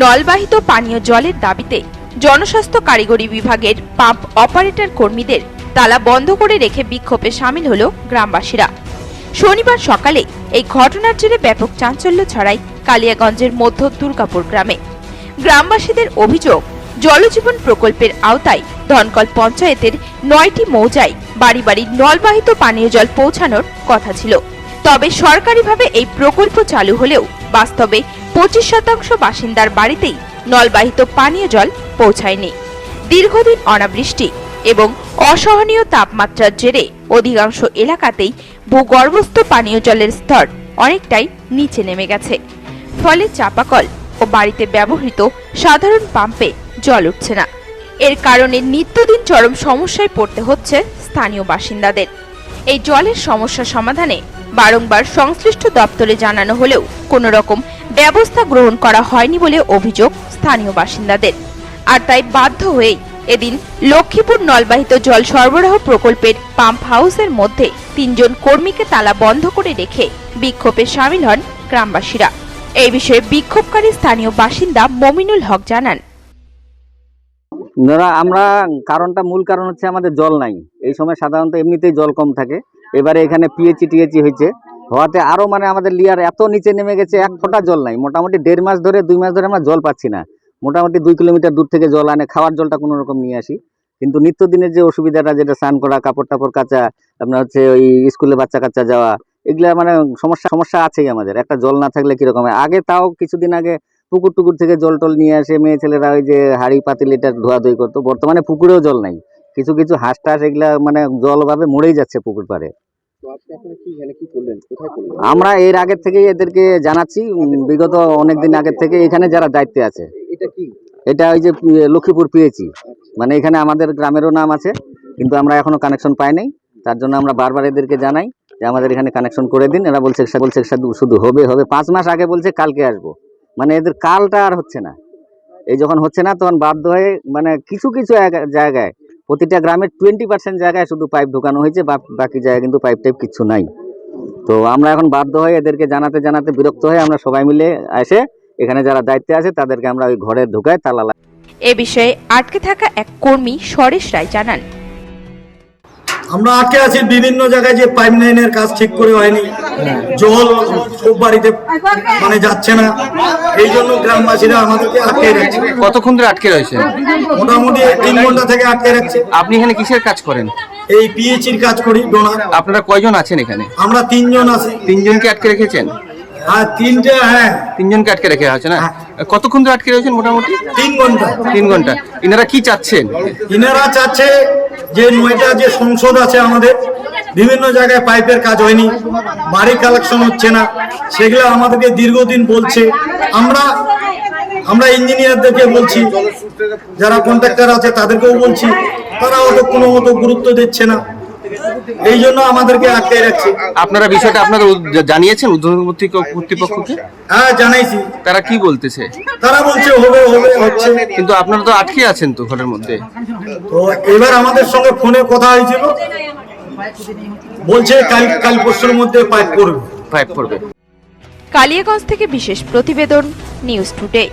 নলবাহিত পানীয় জলের দাবিতে জনস্বাস্থ্য কারিগরি বিভাগের পাম্প অপারেটর কর্মীদের তালা বন্ধ করে রেখে বিক্ষোভে সামিল হলো গ্রামবাসীরা। শনিবার সকালে এই ঘটনার জেরে ব্যাপক চাঞ্চল্য ছড়ায় কালিয়াগঞ্জের মধ্য দুর্গাপুর গ্রামে। গ্রামবাসীদের অভিযোগ, জলজীবন প্রকল্পের আওতায় ধনকল পঞ্চায়েতের নয়টি মৌজায় বাড়ি বাড়ি নলবাহিত পানীয় জল পৌঁছানোর কথা ছিল। তবে সরকারিভাবে এই প্রকল্প চালু হলেও বাস্তবে পঁচিশ শতাংশ বাসিন্দার বাড়িতেই নলবাহিত পানীয় জল পৌঁছায়নি। দীর্ঘদিন অনাবৃষ্টি এবং অসহনীয় তাপমাত্রার জেরে অধিকাংশ এলাকাতেই ভূগর্ভস্থ পানীয় জলের স্তর অনেকটাই নিচে নেমে গেছে। ফলে চাপাকল ও বাড়িতে ব্যবহৃত সাধারণ পাম্পে জল উঠছে না। এর কারণে নিত্যদিন চরম সমস্যায় পড়তে হচ্ছে স্থানীয় বাসিন্দাদের। এই জলের সমস্যা সমাধানে বারংবার সংশ্লিষ্ট দপ্তরে জানানো হলেও কোনো রকম ব্যবস্থা গ্রহণ করা হয়নি বলে অভিযোগ স্থানীয় বাসিন্দাদের। আর তাই বাধ্য হয়েই এদিন লক্ষ্মীপুর নলবাহিত জল সরবরাহ প্রকল্পের পাম্প হাউসের মধ্যে তিনজন কর্মীকে তালা বন্ধ করে রেখে বিক্ষোভে সামিল হন গ্রামবাসীরা। এই বিষয়ে বিক্ষোভকারী স্থানীয় বাসিন্দা মমিনুল হক জানান। আমরা কারণটা, মূল কারণ হচ্ছে আমাদের জল নাই। এই সময় সাধারণত এমনিতেই জল কম থাকে। এবারে এখানে পিএইচি টিএচি হয়েছে। হওয়াতে আরও মানে আমাদের লিয়ার এত নিচে নেমে গেছে, এক ফোঁটা জল নাই। মোটামুটি দেড় মাস ধরে, দুই মাস ধরে আমরা জল পাচ্ছি না। মোটামুটি দুই কিলোমিটার দূর থেকে জল আনে, খাওয়ার জলটা কোনো রকম নিয়ে আসি। কিন্তু নিত্যদিনের যে অসুবিধাটা, যেটা স্নান করা, কাপড় টাপড় কাচা, আপনার হচ্ছে ওই স্কুলে বাচ্চা কাচ্চা যাওয়া, এগুলা মানে সমস্যা সমস্যা আছেই আমাদের। একটা জল না থাকলে কীরকম হয়? আগে তাও কিছুদিন আগে পুকুর টুকুর থেকে জল টল নিয়ে আসে, মেয়ে ছেলেরা ওই যে হাড়ি পাতিল এটা ধোয়াধুয়ি করতো। বর্তমানে পুকুরেও জল নাই। কিছু কিছু হাঁস টাস এগুলা মানে জল অভাবে মরেই যাচ্ছে পুকুর পাড়ে। আমরা এর আগের থেকেই এদেরকে জানাচ্ছি বিগত অনেক দিন আগের থেকে এখানে যারা দায়িত্বে আছে। এটা ওই যে লক্ষ্মীপুর পেয়েছি মানে এখানে আমাদের গ্রামেরও নাম আছে কিন্তু আমরা এখনও কানেকশন পাই নাই। তার জন্য আমরা বারবার এদেরকে জানাই যে আমাদের এখানে কানেকশন করে দিন। এরা বলছে বলছে শুধু হবে হবে। পাঁচ মাস আগে বলছে কালকে আসব। মানে এদের কালটা আর হচ্ছে না। এই যখন হচ্ছে না তখন বাধ্য হয়ে মানে কিছু কিছু জায়গা- জায়গায় প্রতিটা গ্রামের টোয়েন্টি পার্সেন্ট জায়গায় শুধু পাইপ ঢুকানো হয়েছে বাকি জায়গায় কিন্তু পাইপ টাইপ কিছু নাই তো আমরা এখন বাধ্য হয়ে এদেরকে জানাতে জানাতে বিরক্ত হয়ে আমরা সবাই মিলে এসে এখানে যারা দায়িত্বে আছে, তাদেরকে আমরা ওই ঘরে ঢুকায় তালা। এ বিষয়ে আটকে থাকা এক কর্মী সরেশ রায় জানান আমরা আটকে আছি বিভিন্ন জায়গায় যে পাইপ লাইনের কাজ ঠিক করে হয়নি। জল সব বাড়িতে মানে যাচ্ছে না। এই জন্য গ্রামবাসীরা আমাদেরকে আটকে রাখছে। কতক্ষণ ধরে আটকে রয়েছে? মোটামুটি তিন ঘণ্টা থেকে আটকে রাখছে। আপনি এখানে কিসের কাজ করেন? এই পিএইচির কাজ করি ডোনার আপনারা কয়জন আছেন এখানে? আমরা তিনজন আছি। তিনজনকে আটকে রেখেছেন? আর তিনটে হ্যাঁ। তিনজনকে আটকে রেখে আছে না? কতক্ষণ ধরে আটকে রয়েছেন মোটামুটি? তিন ঘণ্টা। তিন ঘণ্টা। ইনারা কি চাচ্ছেন? ইনারা চাচ্ছে যে নয়টা যে সংসদ আছে আমাদের বিভিন্ন জায়গায় পাইপের কাজ হয়নি বাড়ি কালেকশন হচ্ছে না সেগুলো আমাদেরকে দীর্ঘদিন বলছে। আমরা আমরা ইঞ্জিনিয়ারদেরকে বলছি যারা কন্ট্রাক্টর আছে তাদেরকেও বলছি তারা অত কোনো মতো গুরুত্ব দিচ্ছে না। এই জন্য আমাদেরকে আটকে রাখছে। আপনারা বিষয়টা আপনারা জানিয়েছেন উদ্বোধন কর্তৃপক্ষকে? হ্যাঁ জানাইছি। তারা কি বলতেছে? তারা বলছে হবে হবে হচ্ছে। কিন্তু আপনারা তো আটকে আছেন তো ঘরের মধ্যে। তো এবার আমাদের সঙ্গে ফোনে কথা হয়েছিল। বলছে কাল কাল পরশুর মধ্যে পাইপ করবে। পাইপ পড়বে কালিয়াগঞ্জ থেকে বিশেষ প্রতিবেদন নিউজ টুডে।